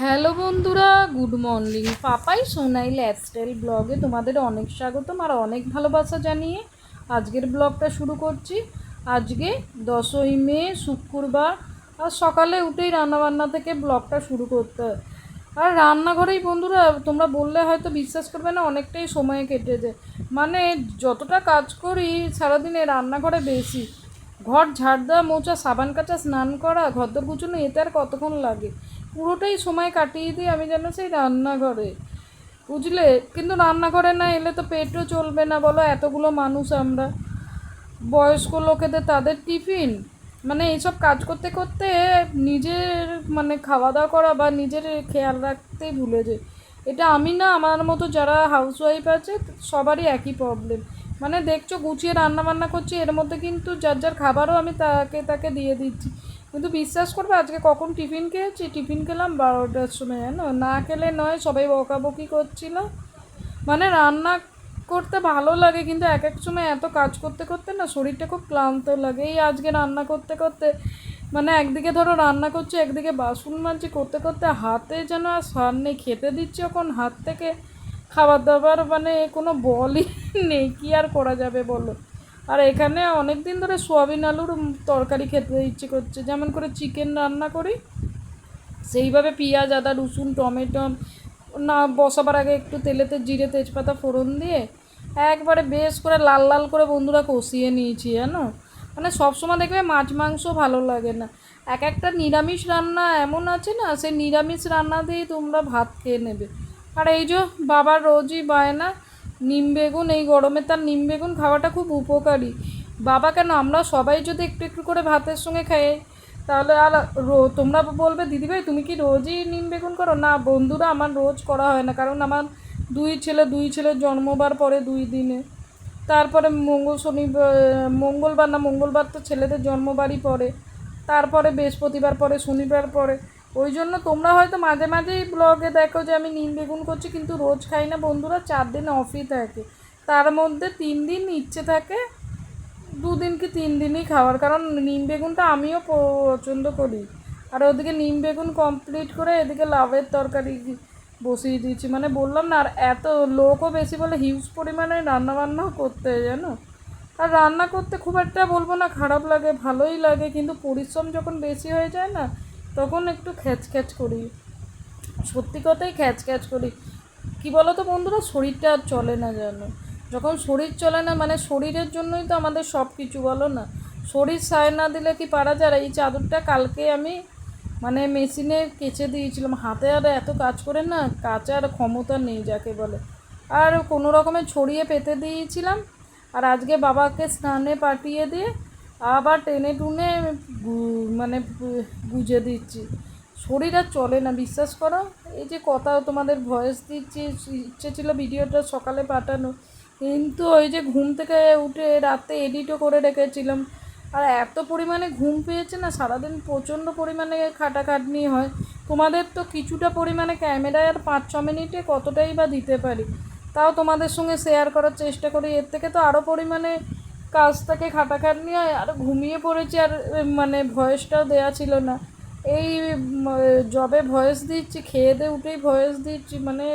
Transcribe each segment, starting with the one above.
Hello বন্ধুরা, good morning. Papai Sonai lifestyle ব্লগে তোমাদের অনেক স্বাগতম আর অনেক ভালোবাসা জানিয়ে আজকের ব্লগটা শুরু করছি। আজকে দশই মে, শুক্রবার, আর সকালে উঠেই রান্নাবান্না থেকে ব্লগটা শুরু করতে হয়। আর রান্নাঘরেই বন্ধুরা, তোমরা বললে হয়তো বিশ্বাস করবে না, অনেকটাই সময় কেটে যায় মানে যতটা কাজ করি, সারাদিনে রান্নাঘরে বেশি। ঘর ঝাড় দেওয়া মোচা সাবান কাচা, স্নান করা ঘরদর গুছানো, এতে আর কতক্ষণ লাগে? পুরোটাই সময় কাটিয়ে দিই আমি যেন সেই রান্নাঘরে, বুঝলে? কিন্তু রান্নাঘরে না এলে তো পেটও চলবে না, বলো? এতগুলো মানুষ আমরা। বয়স্ক লোকেদের তাদের টিফিন? মানে এইসব কাজ করতে করতে নিজের মানে খাওয়া দাওয়া করা বা নিজের খেয়াল রাখতেই ভুলে যায়। এটা আমি না, আমার মতো যারা হাউসওয়াইফ আছে, সবারই একই প্রবলেম মানে দেখছ, গুছিয়ে রান্না বান্না করছি, এর মধ্যে কিন্তু যার যার খাবারও আমি তাকে তাকে দিয়ে দিচ্ছি। কিন্তু বিশ্বাস করবে, আজকে কখন টিফিন খেয়েছি? টিফিন খেলাম বারোটার সময়, জানো? না খেলে নয়, সবাই বকাবকি করছিল। মানে রান্না করতে ভালো লাগে, কিন্তু এক এক সময় এত কাজ করতে করতে না শরীরটা খুব ক্লান্ত লাগে। এই আজকে রান্না করতে করতে মানে একদিকে ধরো রান্না করছি, একদিকে বাসন মাজছি, করতে করতে হাতে যেন আর সার নেই, খেতে দিচ্ছি যখন হাত থেকে। খাবার দাবার মানে কোনো বলই নেই, কি আর করা যাবে বলো? আর এখানে অনেক দিন ধরে সোয়াবিন আলুর তরকারি খেতে ইচ্ছে করছে। যেমন করে চিকেন রান্না করি, সেইভাবে পেঁয়াজ, আদা, রসুন, টমেটো, না, বসাবার আগে একটু তেলেতে জিরে, তেজপাতা, ফোড়ন দিয়ে একবারে বেশ করে লাল লাল করে বন্ধুরা কষিয়ে নিয়েছি, জানো? মানে সবসময় দেখবে মাছ, মাংস ভালো লাগে না। এক একটা নিরামিষ রান্না এমন আছে না, সেই নিরামিষ রান্না দিয়েই তোমরা ভাত খেয়ে নেবে। আর এই যে বাবার রোজই বায়না নিম বেগুন, এই গরমে তার নিম বেগুন খাওয়াটা খুব উপকারী। বাবা, কেন? আমরা সবাই যদি একটু একটু করে ভাতের সঙ্গে খাই, তাহলে আর রো- তোমরা বলবে, দিদিভাই, তুমি কি রোজই নিম বেগুন করো? না, বন্ধুরা, আমার রোজ করা হয় না, কারণ আমার দুই ছেলে, দুই ছেলের জন্মবার পরে দুই দিনে। তারপরে মঙ্গল শনিবার মঙ্গলবার না, মঙ্গলবার তো ছেলেদের জন্মবারই পড়ে তারপরে বৃহস্পতিবার পরে, শনিবার পরে। ওই জন্য তোমরা হয়তো মাঝে মাঝেই ব্লগে দেখো যে আমি নিম বেগুন করছি, কিন্তু রোজ খাই না বন্ধুরা, চার দিন অফই থাকে। তার মধ্যে তিন দিন ইচ্ছে থাকে, দুদিন কি তিন দিনই খাওয়ার। কারণ নিম বেগুনটা আমিও পছন্দ করি। আর ওদিকে নিম বেগুন কমপ্লিট করে এদিকে লাভের তরকারি বসিয়ে দিয়েছি। মানে বললাম না, আর এত লোকও বেশি বলে হিউজ পরিমাণে রান্নাবান্নাও করতে জানো? আর রান্না করতে খুব একটা বলব না, খারাপ লাগে, ভালোই লাগে। কিন্তু পরিশ্রম যখন বেশি হয়ে যায় না তখন একটু খ্যাচ খ্যাচ করি। সত্যি কথাই খ্যাচ খ্যাচ করি। কি বলো তো বন্ধুরা? শরীরটা আর চলে না যেন। যখন শরীর চলে না মানে শরীরের জন্যই তো আমাদের সব কিছু বলো না? শরীর সায় না দিলে কি পারা যায়? এই চাদরটা কালকে আমি মানে মেশিনে কেচে দিয়েছিলাম। হাতে আর এত কাজ করে না কাচার ক্ষমতা নেই যাকে বলে। আর কোনো রকমে ছড়িয়ে পেতে দিয়েছিলাম। আর আজকে বাবাকে স্নানে পাঠিয়ে দিয়ে আবার টেনে টুনে মানে গুজে দিচ্ছি। শরীর আর চলে না, বিশ্বাস করো? এই যে কথা তোমাদের ভয়েস দিচ্ছি, ইচ্ছে ছিল ভিডিওটা সকালে পাঠানো, কিন্তু ওই যে ঘুম থেকে উঠে রাতে এডিটও করে রেখেছিলাম। আর এত পরিমাণে ঘুম পেয়েছে না, সারাদিন প্রচণ্ড পরিমাণে খাটাখাটনি হয়। তোমাদের তো কিছুটা পরিমাণে ক্যামেরায় আর পাঁচ ছ মিনিটে কতটাই বা দিতে পারি? তাও তোমাদের সঙ্গে শেয়ার করার চেষ্টা করি। এর থেকে তো আরও পরিমাণে কাজ থেকে খাটাখাটনি হয় আর ঘুমিয়ে পড়েছি আর মানে ভয়েসটাও দেয়া ছিল না। এই জবে ভয়েস দিচ্ছি, খেয়ে দিয়ে উঠেই ভয়েস দিচ্ছি মানে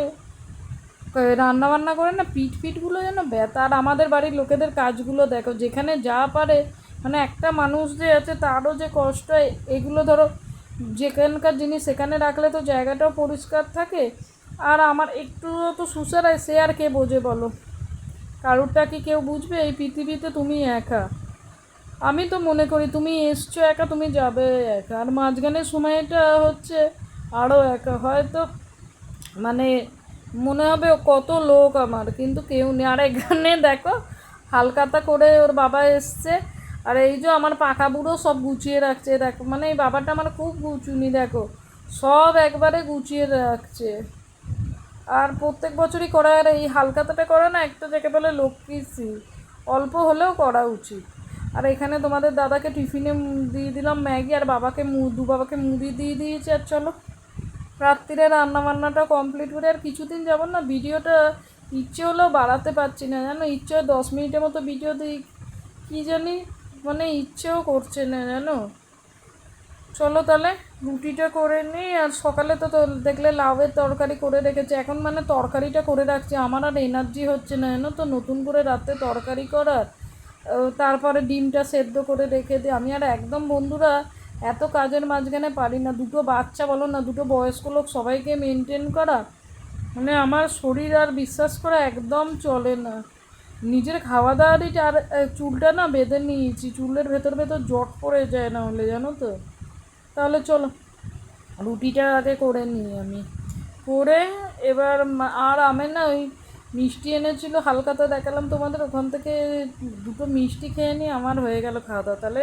রান্না বান্না করে না পিঠ পিঠগুলো যেন ব্যথা। আর আমাদের বাড়ির লোকেদের কাজগুলো দেখো, যেখানে যা পারে মানে একটা মানুষ যে আছে তারও যে কষ্ট হয় এগুলো ধরো, যেখানকার জিনিস সেখানে রাখলে তো জায়গাটাও পরিষ্কার থাকে। আর আমার একটু তো সুসারায় সে আর কে বোঝে বলো? কারোরটা কি কেউ বুঝবে? এই পৃথিবীতে তুমি একা। আমি তো মনে করি তুমি এসছো একা, তুমি যাবে একা। আর মাঝখানের সময়টা হচ্ছে আরও একা। হয়তো মানে মনে হবে কত লোক আমার, কিন্তু কেউ নেই। আর এখানে দেখো, হালকাতা করে ওর বাবা এসছে। আর এই যে আমার পাকা বুড়ো সব গুছিয়ে রাখছে। দেখো মানে এই বাবাটা আমার খুব গুচুনি, দেখো। সব একবারে গুছিয়ে রাখছে। আর প্রত্যেক বছরই করে, আর এই হালকাতাটা করে না, একটা যাকে বলে লক্ষ্মীশ্রী অল্প হলেও করা উচিত। আর এখানে তোমাদের দাদাকে টিফিনে দিয়ে দিলাম ম্যাগি, আর বাবাকে মু, দু বাবাকে মুড়ি দিয়ে দিয়েছি, আর চলো। রাত্রিরে রান্না বান্নাটা কমপ্লিট করে আর কিছুদিন যাব না ভিডিওটা ইচ্ছে হলেও বাড়াতে পারছি না, জানো? ইচ্ছে দশ মিনিটের মতো ভিডিও দিই। কী জানি? মানে ইচ্ছেও করছে না, জানো? চলো তাহলে, রুটিটা করে নিই, আর সকালে তো দেখলে লাউয়ের তরকারি করে রেখেছে। এখন মানে তরকারিটা করে রাখছি। আমার আর এনার্জি হচ্ছে না, জানো তো? নতুন করে রাত্রে তরকারি করার তারপরে ডিমটা সেদ্ধ করে রেখে দিই আমি আর একদম বন্ধুরা, এত কাজের মাঝখানে পারি না। দুটো বাচ্চা বলো না, দুটো বয়স্ক লোক সবাইকে মেনটেন করা মানে আমার শরীর আর বিশ্বাস করা একদম চলে না। নিজের খাওয়া দাওয়ারই আর চুলটা না বেঁধে নিয়েছি। চুলের ভেতর ভেতর জট পড়ে যায় না হলে, জানো তো? তাহলে চলো। রুটিটা আগে করে নিই আমি। করে এবার আর আমের না ওই মিষ্টি এনেছিল হালকাতে দেখালাম তোমাদের, ওখান থেকে দুটো মিষ্টি খেয়ে নিই আমার হয়ে গেল খাওয়া দাওয়া। তাহলে